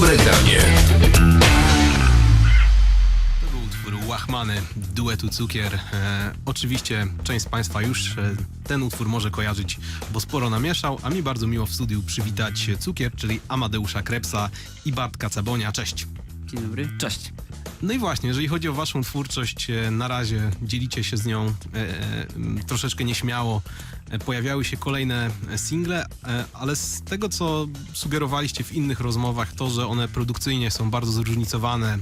dobre granie. To był utwór Łachmany duetu Cukier. E, oczywiście część z Państwa już e, ten utwór może kojarzyć, bo sporo namieszał, a mi bardzo miło w studiu przywitać Cukier, czyli Amadeusza Krepsa i Bartka Cabonia. Cześć! Dzień dobry. Cześć. No i właśnie, jeżeli chodzi o Waszą twórczość, e, na razie dzielicie się z nią e, e, troszeczkę nieśmiało. Pojawiały się kolejne single, ale z tego, co sugerowaliście w innych rozmowach, to, że one produkcyjnie są bardzo zróżnicowane,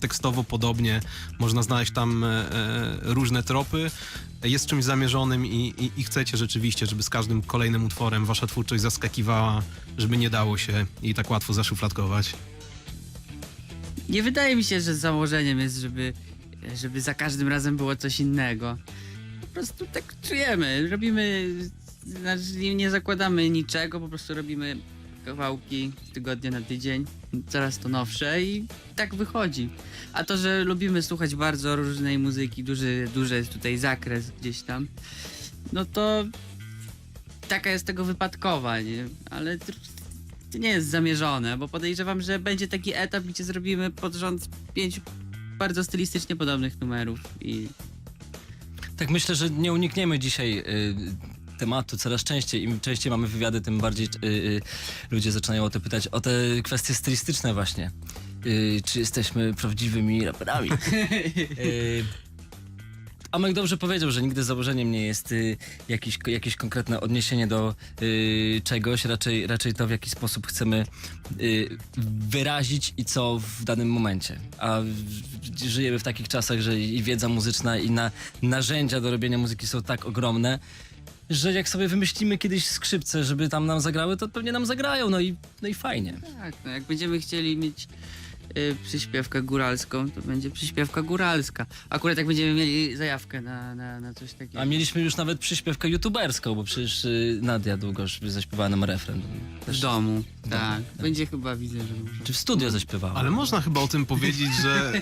tekstowo podobnie, można znaleźć tam różne tropy, jest czymś zamierzonym i, i, i chcecie rzeczywiście, żeby z każdym kolejnym utworem Wasza twórczość zaskakiwała, żeby nie dało się jej tak łatwo zaszufladkować. Nie wydaje mi się, że założeniem jest, żeby, żeby za każdym razem było coś innego. Po prostu tak czujemy. Robimy. Znaczy nie- zakładamy niczego, po prostu robimy kawałki z tygodnia na tydzień, coraz to nowsze i tak wychodzi. A to, że lubimy słuchać bardzo różnej muzyki, duży, duży jest tutaj zakres gdzieś tam, no to taka jest tego wypadkowa, nie? Ale to- nie jest zamierzone, bo podejrzewam, że będzie taki etap, gdzie zrobimy pod rząd pięciu bardzo stylistycznie podobnych numerów i Tak myślę, że nie unikniemy dzisiaj y, tematu coraz częściej. Im częściej mamy wywiady, tym bardziej y, y, ludzie zaczynają o to pytać, o te kwestie stylistyczne właśnie. Y, czy jesteśmy prawdziwymi raperami? y, Amek dobrze powiedział, że nigdy założeniem nie jest y, jakiś, jakieś konkretne odniesienie do y, czegoś, raczej, raczej to w jaki sposób chcemy y, wyrazić i co w danym momencie. A żyjemy w takich czasach, że i wiedza muzyczna i na, narzędzia do robienia muzyki są tak ogromne, że jak sobie wymyślimy kiedyś skrzypce, żeby tam nam zagrały, to pewnie nam zagrają, no i, no i fajnie. tak, no jak będziemy chcieli mieć y, przyśpiewkę góralską, to będzie przyśpiewka góralska. Akurat jak będziemy mieli zajawkę na, na, na coś takiego. A mieliśmy już nawet przyśpiewkę youtuberską, bo przecież y, Nadia długo już zaśpiewała nam refren. w Też, domu, tak. tak. Będzie chyba, widzę, że może. czy w studio zaśpiewała. Ale można chyba o tym powiedzieć, że,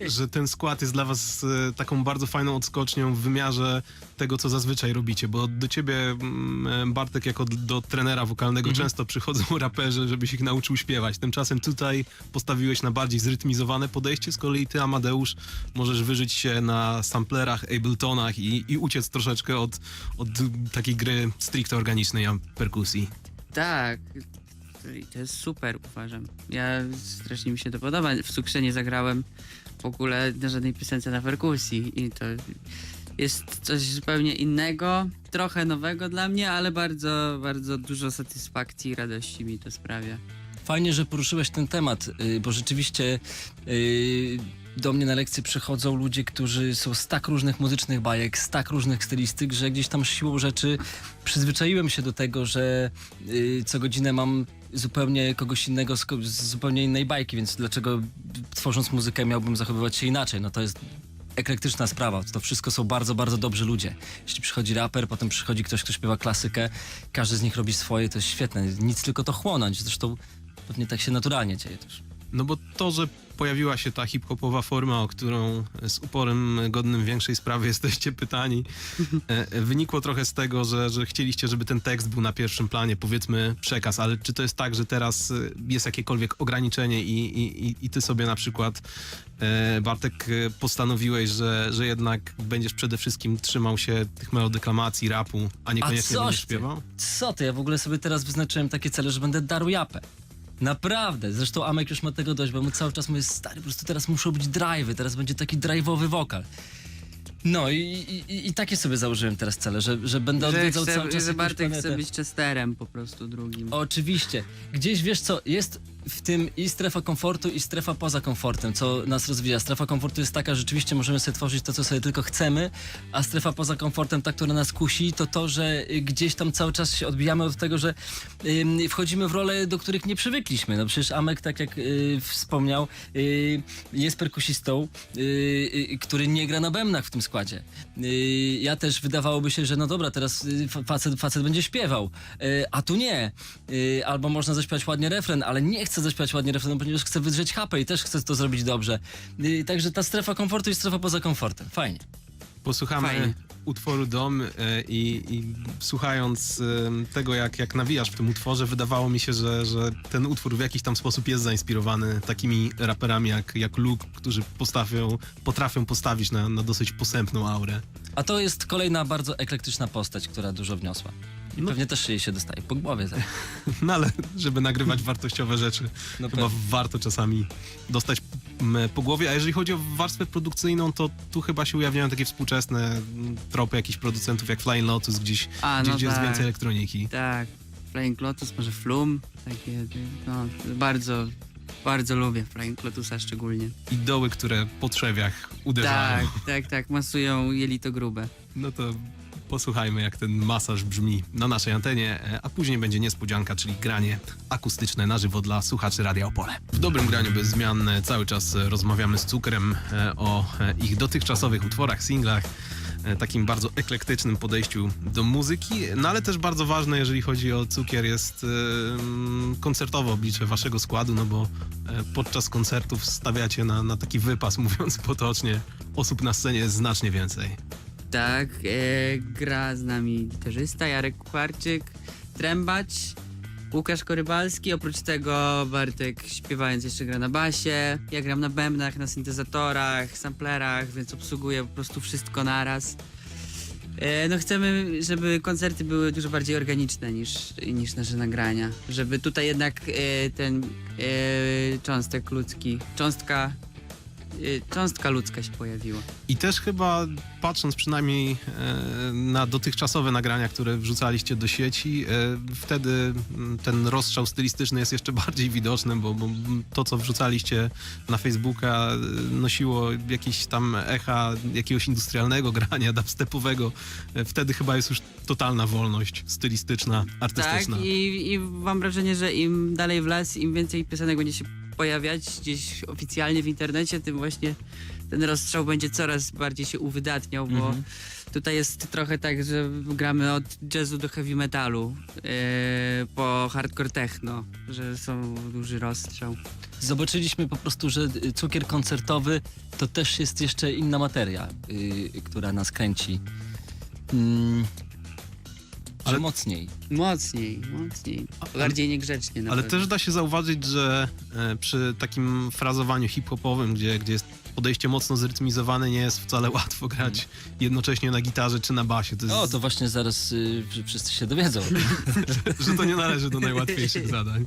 że ten skład jest dla was e, taką bardzo fajną odskocznią w wymiarze tego, co zazwyczaj robicie, bo do ciebie, mm, Bartek, jako d- do trenera wokalnego często przychodzą raperzy, żebyś ich nauczył śpiewać. Tymczasem tutaj postawiłeś na bardziej zrytmizowane podejście, z kolei ty, Amadeusz, możesz wyżyć się na samplerach, Abletonach i, i uciec troszeczkę od, od takiej gry stricte organicznej perkusji. Tak. To jest super, uważam. Ja strasznie mi się to podoba. W Cukrze nie zagrałem w ogóle na żadnej piosence na perkusji i to jest coś zupełnie innego, trochę nowego dla mnie, ale bardzo, bardzo dużo satysfakcji i radości mi to sprawia. Fajnie, że poruszyłeś ten temat, y, bo rzeczywiście y, do mnie na lekcje przychodzą ludzie, którzy są z tak różnych muzycznych bajek, z tak różnych stylistyk, że gdzieś tam siłą rzeczy przyzwyczaiłem się do tego, że y, co godzinę mam zupełnie kogoś innego z, zupełnie innej bajki, więc dlaczego tworząc muzykę miałbym zachowywać się inaczej? No to jest eklektyczna sprawa. To wszystko są bardzo, bardzo dobrzy ludzie. Jeśli przychodzi raper, potem przychodzi ktoś, kto śpiewa klasykę, każdy z nich robi swoje, to jest świetne. Nic tylko to chłonąć. Zresztą pewnie tak się naturalnie dzieje też. No bo to, że pojawiła się ta hip-hopowa forma, o którą z uporem godnym większej sprawy jesteście pytani, e, wynikło trochę z tego, że, że chcieliście, żeby ten tekst był na pierwszym planie, powiedzmy przekaz, ale czy to jest tak, że teraz e, jest jakiekolwiek ograniczenie i, i, i- ty sobie na przykład, e, Bartek, e, postanowiłeś, że, że jednak będziesz przede wszystkim trzymał się tych melodeklamacji, rapu, a niekoniecznie coś będziesz ty. śpiewał? Co ty? Ja w ogóle sobie teraz wyznaczyłem takie cele, że będę darł japę. Naprawdę. Zresztą Amek już ma tego dość, bo mu cały czas mówi, stary, po prostu teraz muszą być drive'y, teraz będzie taki drive'owy wokal. No i, i, i, i takie sobie założyłem teraz cele, że, że będę Że, odwiedzał chcę, cały czas że jakąś Bartek planetę. chce być Chesterem po prostu drugim. Oczywiście. Gdzieś wiesz co, jest w tym i strefa komfortu, i strefa poza komfortem, co nas rozwija. Strefa komfortu jest taka, że rzeczywiście możemy sobie tworzyć to, co sobie tylko chcemy, a strefa poza komfortem, ta, która nas kusi, to to, że y, gdzieś tam cały czas się odbijamy od tego, że wchodzimy w role, do których nie przywykliśmy. No przecież Amek, tak jak y, wspomniał, y, jest perkusistą, który nie gra na bębnach w tym składzie. Ja też wydawałoby się, że no dobra, teraz fa- facet, facet będzie śpiewał, a tu nie. Albo można zaśpiewać ładnie refren, ale nie chcę zaśpiewać ładnie refren, ponieważ chcę wydrzeć hapę i też chcę to zrobić dobrze. Y, także ta strefa komfortu i strefa poza komfortem. Fajnie. Posłuchamy Fajnie. utworu Dom e, i, i słuchając tego, jak, jak nawijasz w tym utworze, wydawało mi się, że, że ten utwór w jakiś tam sposób jest zainspirowany takimi raperami jak, jak Luke, którzy postawią, potrafią postawić na, na dosyć posępną aurę. A to jest kolejna bardzo eklektyczna postać, która dużo wniosła. I No. pewnie też jej się dostaje po głowie. zaraz. No ale żeby nagrywać wartościowe rzeczy, No chyba pewnie. warto czasami dostać po głowie. A jeżeli chodzi o warstwę produkcyjną, to tu chyba się ujawniają takie współczesne tropy jakichś producentów jak Flying Lotus, gdzieś, A, gdzieś no gdzie jest tak. więcej elektroniki. Tak, Flying Lotus, może Flum, takie, no, bardzo, bardzo lubię Flying Lotusa szczególnie. I doły, które po trzewiach uderzają. Tak, tak, tak, masują jelito grube. No to posłuchajmy, jak ten masaż brzmi na naszej antenie, e, a później będzie niespodzianka, czyli granie akustyczne na żywo dla słuchaczy Radia Opole. W dobrym graniu bez zmian e, cały czas e, rozmawiamy z Cukrem o ich dotychczasowych utworach, singlach, takim bardzo eklektycznym podejściu do muzyki, no ale też bardzo ważne, jeżeli chodzi o cukier, jest koncertowe oblicze waszego składu, no bo podczas koncertów stawiacie na, na taki wypas, mówiąc potocznie, osób na scenie jest znacznie więcej. Tak, e, gra z nami gitarzysta Jarek Kucharczyk, trębacz, Łukasz Korybalski, oprócz tego Bartek śpiewając jeszcze gra na basie, ja gram na bębnach, na syntezatorach, samplerach, więc obsługuję po prostu wszystko naraz. E, no chcemy, żeby koncerty były dużo bardziej organiczne niż, niż nasze nagrania, żeby tutaj jednak e, ten e, cząstek ludzki, cząstka, cząstka ludzka się pojawiła. I też chyba patrząc przynajmniej e, na dotychczasowe nagrania, które wrzucaliście do sieci, e, wtedy mm, ten rozstrzał stylistyczny jest jeszcze bardziej widoczny, bo, bo to, co wrzucaliście na Facebooka, e, nosiło jakieś tam echa jakiegoś industrialnego grania, dubstepowego. Wtedy chyba jest już totalna wolność stylistyczna, artystyczna. Tak, i, i mam wrażenie, że im dalej w las, im więcej piosenek będzie się pojawiać gdzieś oficjalnie w internecie, tym właśnie ten rozstrzał będzie coraz bardziej się uwydatniał, bo Mhm. tutaj jest trochę tak, że gramy od jazzu do heavy metalu, yy, po hardcore techno, że są duży rozstrzał. Zobaczyliśmy po prostu, że cukier koncertowy to też jest jeszcze inna materia, y, która nas kręci. Mm, ale mocniej. Mocniej, mocniej, bardziej niegrzecznie na Ale pewno. też da się zauważyć, że e, przy takim frazowaniu hip-hopowym, gdzie, gdzie jest podejście mocno zrytmizowane, nie jest wcale łatwo grać jednocześnie na gitarze czy na basie. To jest, O, to właśnie zaraz y, wszy- wszyscy się dowiedzą. że to nie należy do najłatwiejszych zadań.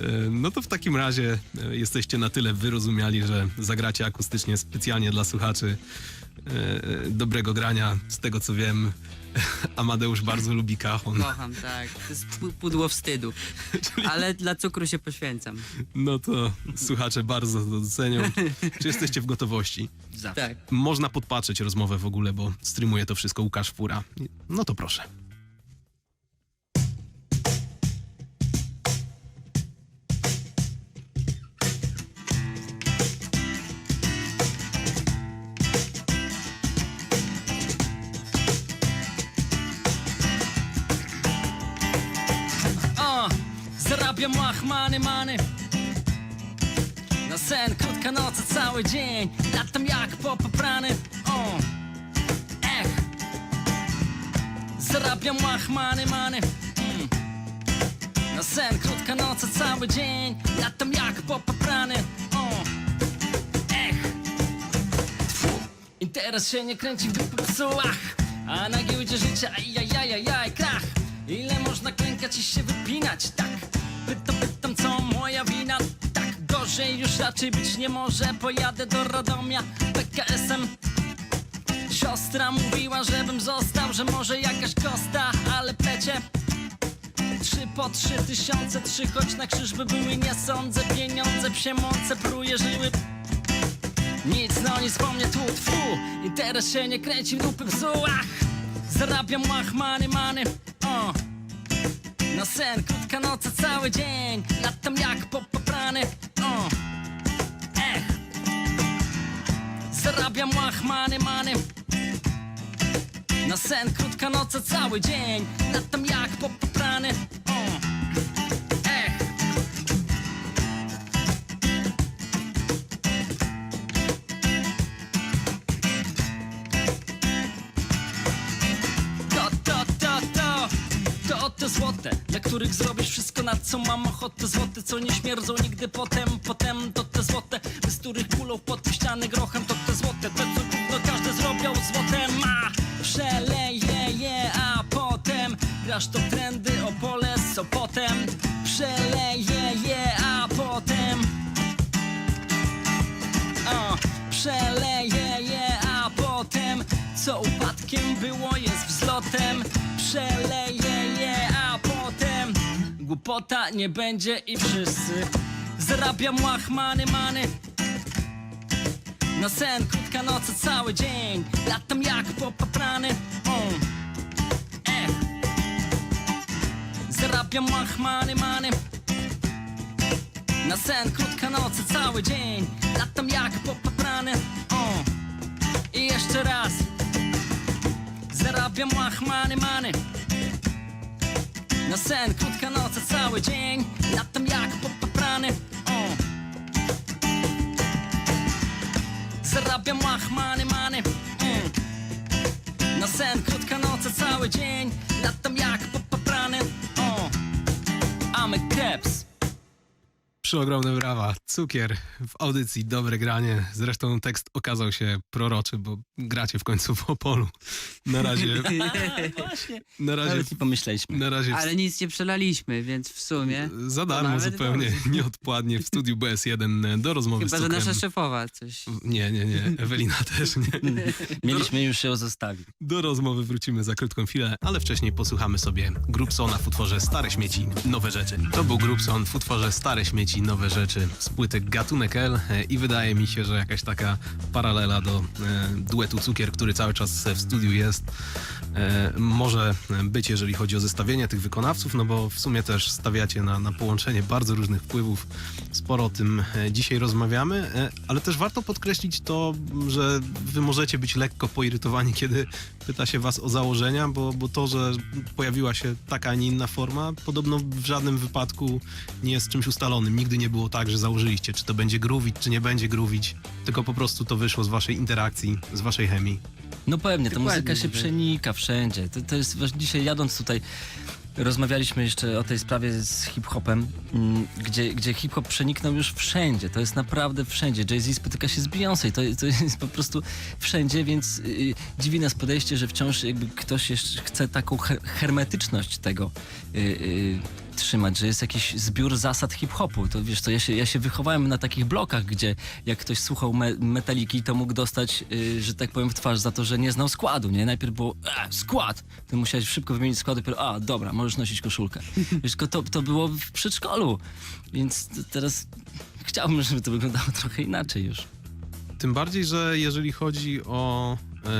E, No to w takim razie e, jesteście na tyle wyrozumiali, że zagracie akustycznie specjalnie dla słuchaczy dobrego grania. Z tego co wiem, Amadeusz bardzo lubi kachon. Kocham, tak. To jest pu- pudło wstydu. Ale dla cukru się poświęcam. No to słuchacze bardzo to docenią. Czy jesteście w gotowości? Zawsze. Tak. Można podpatrzeć rozmowę w ogóle, bo streamuje to wszystko Łukasz Fura. No to proszę. Zarabiam łachmany, many Na sen, krótka noc, cały dzień. Latam jak popaprany O, ech. Zarabiam łachmany, many mm. Na sen, krótka noc, cały dzień. Latam jak popaprany O, ech. Tfu. Interes się nie kręci w psułach. A na giełdzie życia ajajajajaj krach. Ile można klękać i się wypinać, tak Pytam, pytam co moja wina? Tak gorzej już raczej być nie może. Pojadę do Radomia PKS-em Siostra mówiła, żebym został Że może jakaś kosta, ale plecie Trzy po trzy tysiące, trzy choć na krzyż by były Nie sądzę, pieniądze, psie moce pruje żyły. Nic, no nic po mnie tu, tfu Interes się nie kręci w dupy psułach Zarabiam łachmany, many, Na sen, krótka noc, cały dzień. Latam jak popaprany, o Ech. Zarabiam łachmany, many. Na sen, krótka noc, cały dzień. Latam jak popaprany, których zrobisz wszystko na co mam ochotę. Złote co nie śmierdzą nigdy potem. Potem to te złote Bez których kulą pod ściany grochem To te złote, te co gówno każdy zrobią złotem A przeleje je, a potem Grasz to trendy, opole z Sopotem Przeleje je, a potem a, przeleje je, a potem co upadkiem było jest wzlotem. Przeleje je, potem głupota nie będzie i wszyscy zarabiam łachmany many. Na sen krótka noc, cały dzień latam jak popaprany. Mm. Eh. Zarabiam łachmany many. Na sen krótka noc, cały dzień Latam jak popaprany o. I jeszcze raz Zarabiam łachmany many Na sen krótka noc, cały dzień Latam jak popaprany o. Zarabiam łachmany many mm. Na sen krótka noc, cały dzień Latam jak popaprany o. I'm a Przeogromne brawa. Cukier w audycji, dobre granie. Zresztą tekst okazał się proroczy, bo gracie w końcu w Opolu. Na razie, Właśnie. na razie, Nawet nie pomyśleliśmy. na razie Ale nic nie przelaliśmy, więc w sumie. za darmo zupełnie, dobrze. nieodpładnie w studiu BS1 do rozmowy Chyba, z że cukrem. nasza szefowa coś. Nie, nie, nie. Ewelina też nie. Mieliśmy już ją zostawić. Do rozmowy wrócimy za krótką chwilę, ale wcześniej posłuchamy sobie Grupsona w utworze Stare Śmieci, Nowe Rzeczy. To był Grupson w utworze Stare Śmieci, Nowe Rzeczy z płyty Gatunek L e, i wydaje mi się, że jakaś taka paralela do e, duetu Cukier, który cały czas w studiu jest, e, może być, jeżeli chodzi o zestawienie tych wykonawców, no bo w sumie też stawiacie na, na połączenie bardzo różnych wpływów. Sporo o tym dzisiaj rozmawiamy, ale też warto podkreślić to, że wy możecie być lekko poirytowani, kiedy pyta się was o założenia, bo, bo to, że pojawiła się taka, a nie inna forma, podobno w żadnym wypadku nie jest czymś ustalonym. Nigdy nie było tak, że założyliście, czy to będzie gruwić, czy nie będzie gruwić, tylko po prostu to wyszło z waszej interakcji, z waszej chemii. No pewnie, ta Dokładnie, muzyka się że- przenika wszędzie. To, to jest właśnie dzisiaj jadąc tutaj. Rozmawialiśmy jeszcze o tej sprawie z hip-hopem, mm, gdzie, gdzie hip-hop przeniknął już wszędzie. To jest naprawdę wszędzie. Jay-Z spotyka się z Beyoncé. To, to jest po prostu wszędzie, więc y, dziwi nas podejście, że wciąż jakby ktoś jeszcze chce taką her hermetyczność tego y, y, trzymać, że jest jakiś zbiór zasad hip-hopu. To wiesz co, ja się, ja się wychowałem na takich blokach, gdzie jak ktoś słuchał me metaliki, to mógł dostać, y, że tak powiem, w twarz za to, że nie znał składu, nie? Najpierw było e, skład, ty musiałeś szybko wymienić skład, dopiero a, dobra, możesz nosić koszulkę. Wiesz, to, to było w przedszkolu, więc teraz chciałbym, żeby to wyglądało trochę inaczej już. Tym bardziej, że jeżeli chodzi o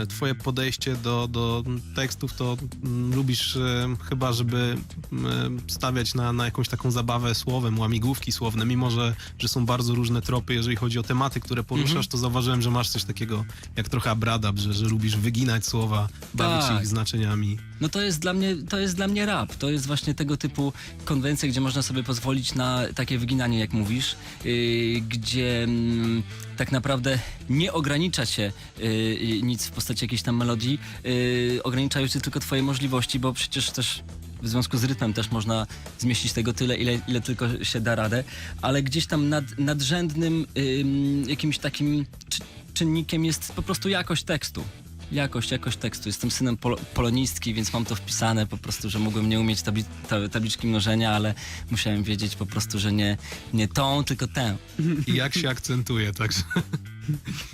twoje podejście do, do tekstów, to mm, lubisz e, chyba, żeby mm, stawiać na, na jakąś taką zabawę słowem, łamigłówki słowne, mimo że, że są bardzo różne tropy, jeżeli chodzi o tematy, które poruszasz, Mhm. to zauważyłem, że masz coś takiego jak trochę abradab, że, że lubisz wyginać słowa, bawić się Tak. ich znaczeniami. No to jest dla mnie, to jest dla mnie rap. To jest właśnie tego typu konwencja, gdzie można sobie pozwolić na takie wyginanie, jak mówisz, yy, gdzie mm, tak naprawdę nie ogranicza się yy, nic w postaci jakiejś tam melodii, yy, ograniczają się tylko twoje możliwości, bo przecież też w związku z rytmem też można zmieścić tego tyle, ile, ile tylko się da radę, ale gdzieś tam nad, nadrzędnym ym, jakimś takim czy, czynnikiem jest po prostu jakość tekstu. Jakość, jakość tekstu. Jestem synem polo polonistki, więc mam to wpisane po prostu, że mogłem nie umieć tabli ta tabliczki mnożenia, ale musiałem wiedzieć po prostu, że nie, nie tą, tylko tę. I jak się akcentuje, także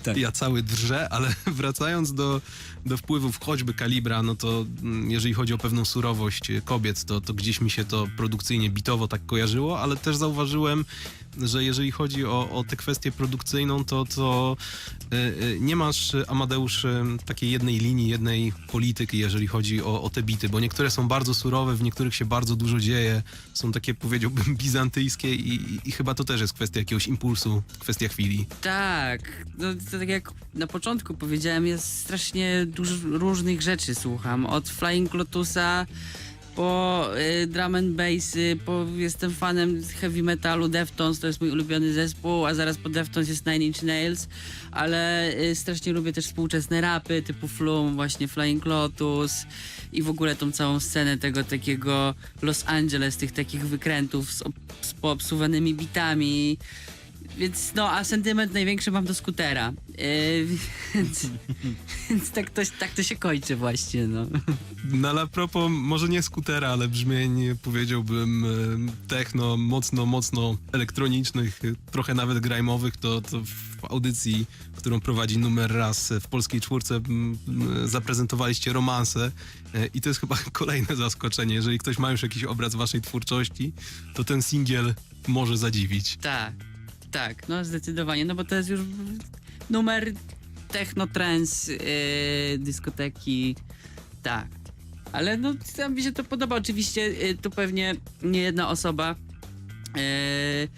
Tak. ja cały drżę, ale wracając do, do wpływów choćby kalibra, no to mm, jeżeli chodzi o pewną surowość e, kobiet, to, to gdzieś mi się to produkcyjnie, bitowo tak kojarzyło, ale też zauważyłem, że jeżeli chodzi o, o tę kwestię produkcyjną, to, to e, e, nie masz, Amadeusz, e, takiej jednej linii, jednej polityki, jeżeli chodzi o, o te bity, bo niektóre są bardzo surowe, w niektórych się bardzo dużo dzieje, są takie, powiedziałbym, bizantyjskie i, i, i chyba to też jest kwestia jakiegoś impulsu, kwestia chwili. Tak, no to tak jak na początku powiedziałem, jest strasznie dużo różnych rzeczy słucham. Od Flying Lotusa po y, drum and bassy, po, jestem fanem heavy metalu, Deftones to jest mój ulubiony zespół, a zaraz po Deftones jest Nine Inch Nails, ale y, strasznie lubię też współczesne rapy typu Flum, właśnie Flying Lotus i w ogóle tą całą scenę tego takiego Los Angeles, tych takich wykrętów z, z bitami. Więc no, a sentyment największy mam do skutera. Yy, więc, więc tak, to, tak to się kończy właśnie, no. No ale a propos, może nie skutera, ale brzmień powiedziałbym e, techno, mocno, mocno elektronicznych, e, trochę nawet grajmowych, to, to w audycji, którą prowadzi numer raz w polskiej czwórce zaprezentowaliście romanse e, i to jest chyba kolejne zaskoczenie. Jeżeli ktoś ma już jakiś obraz waszej twórczości, to ten singiel może zadziwić. Tak, tak, no zdecydowanie, no bo to jest już numer techno, trance, yy, dyskoteki, tak. Ale no, tam mi się to podoba. Oczywiście yy, tu pewnie nie jedna osoba yy,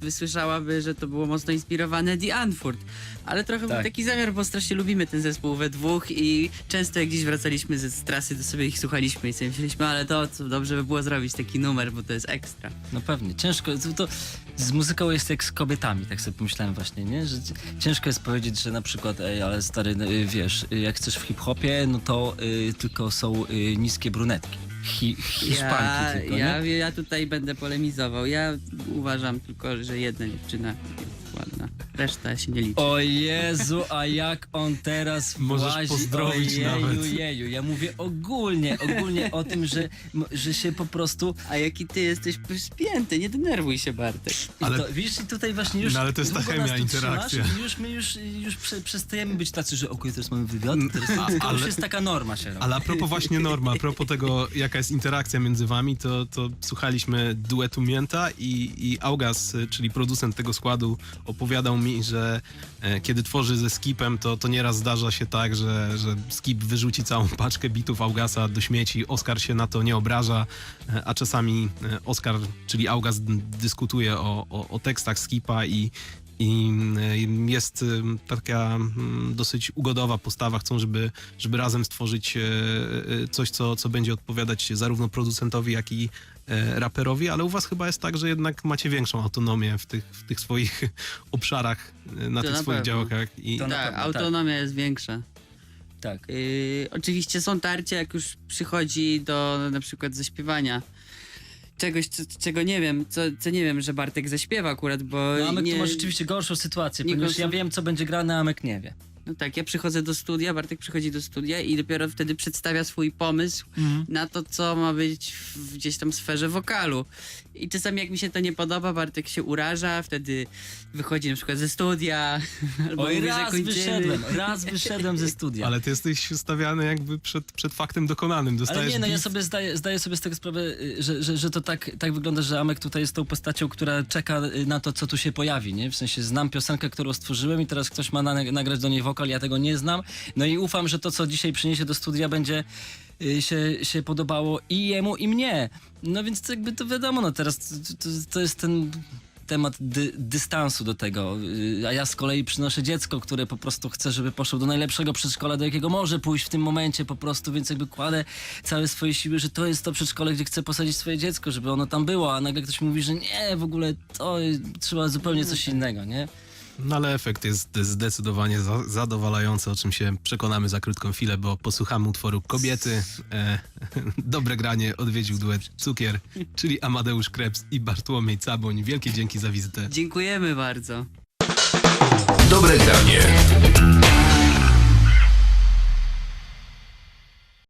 wysłyszałaby, że to było mocno inspirowane The Anfurt. Ale trochę był Tak. taki zamiar, bo strasznie lubimy ten zespół we dwóch i często jak gdzieś wracaliśmy ze z trasy, to sobie ich słuchaliśmy i sobie myśleliśmy, ale to dobrze by było zrobić taki numer, bo to jest ekstra. No pewnie, ciężko, to, to z muzyką jest jak z kobietami, tak sobie pomyślałem właśnie, nie? Że ciężko jest powiedzieć, że na przykład, ej, ale stary, no, y, wiesz, y, jak chcesz w hip-hopie, no to y, tylko są y, niskie brunetki, Hi, hiszpanki ja, tylko, ja, ja tutaj będę polemizował. Ja uważam tylko, że jedna dziewczyna jest ładna. Reszta się nie liczy. O Jezu, a jak on teraz Możesz włazi, pozdrowić ojeju, nawet. Jeju, ja mówię ogólnie, ogólnie o tym, że, m- że się po prostu... A jaki ty jesteś spięty, nie denerwuj się Bartek. Ale- Ale to, widzisz, i tutaj właśnie już... No ale to jest ta długo nas chemia, tu trzymasz interakcja. i Już my już, już prze, przestajemy być tacy, że okej, teraz mamy wywiad, teraz A- to już ale- jest taka norma się robi. Ale a propos właśnie norma, a propos tego, jaka jest interakcja między wami, to, to słuchaliśmy duetu Mięta i, i Augas, czyli producent tego składu, opowiadał mi, że e, kiedy tworzy ze Skipem, to, to nieraz zdarza się tak, że, że Skip wyrzuci całą paczkę bitów Augasa do śmieci, Oskar się na to nie obraża, e, a czasami e, Oskar, czyli Augas dyskutuje o, o, o tekstach Skipa i i y, jest y, taka mm, dosyć ugodowa postawa. Chcą, żeby, żeby razem stworzyć e, e, coś, co, co będzie odpowiadać zarówno producentowi, jak i e, raperowi, ale u was chyba jest tak, że jednak macie większą autonomię w tych, w tych swoich obszarach, na To tych na swoich pewno. działkach. I, To tak, pewno, autonomia jest większa. Tak. Yy, oczywiście są tarcia, jak już przychodzi do na przykład zaśpiewania. Czegoś, co, czego nie wiem, co, co nie wiem, że Bartek zaśpiewa akurat, bo No, Amek nie, tu ma rzeczywiście gorszą sytuację, nie ponieważ gorszą. ja wiem, co będzie grane, a Amek nie wie. No tak, ja przychodzę do studia, Bartek przychodzi do studia i dopiero wtedy przedstawia swój pomysł na to, co ma być w gdzieś tam sferze wokalu. I czasami jak mi się to nie podoba, Bartek się uraża, wtedy wychodzi na przykład ze studia, albo Oj, mówi, raz wyszedłem, raz wyszedłem ze studia. ale ty jesteś stawiany jakby przed, przed faktem dokonanym. Dostajesz Ale nie, no ja sobie zdaję, zdaję sobie z tego sprawę, y, że, że, że to tak, tak wygląda, że Amek tutaj jest tą postacią, która czeka y, na to, co tu się pojawi, nie? W sensie znam piosenkę, którą stworzyłem i teraz ktoś ma na, nagrać do niej wokal, ja tego nie znam. No i ufam, że to, co dzisiaj przyniesie do studia, będzie y, się, się podobało i jemu, i mnie. No więc to jakby to wiadomo, no teraz to, to, jest ten temat dy, dystansu do tego, Y, a ja z kolei przynoszę dziecko, które po prostu chce, żeby poszło do najlepszego przedszkola, do jakiego może pójść w tym momencie po prostu, więc jakby kładę całe swoje siły, że to jest to przedszkole, gdzie chcę posadzić swoje dziecko, żeby ono tam było, a nagle ktoś mówi, że nie, w ogóle to y, trzeba zupełnie coś innego, nie? No ale efekt jest zdecydowanie za, zadowalający, o czym się przekonamy za krótką chwilę, bo posłuchamy utworu Kobiety. E, dobre granie odwiedził duet Cukier, czyli Amadeusz Krebs i Bartłomiej Caboń. Wielkie dzięki za wizytę. Dziękujemy bardzo. Dobre granie.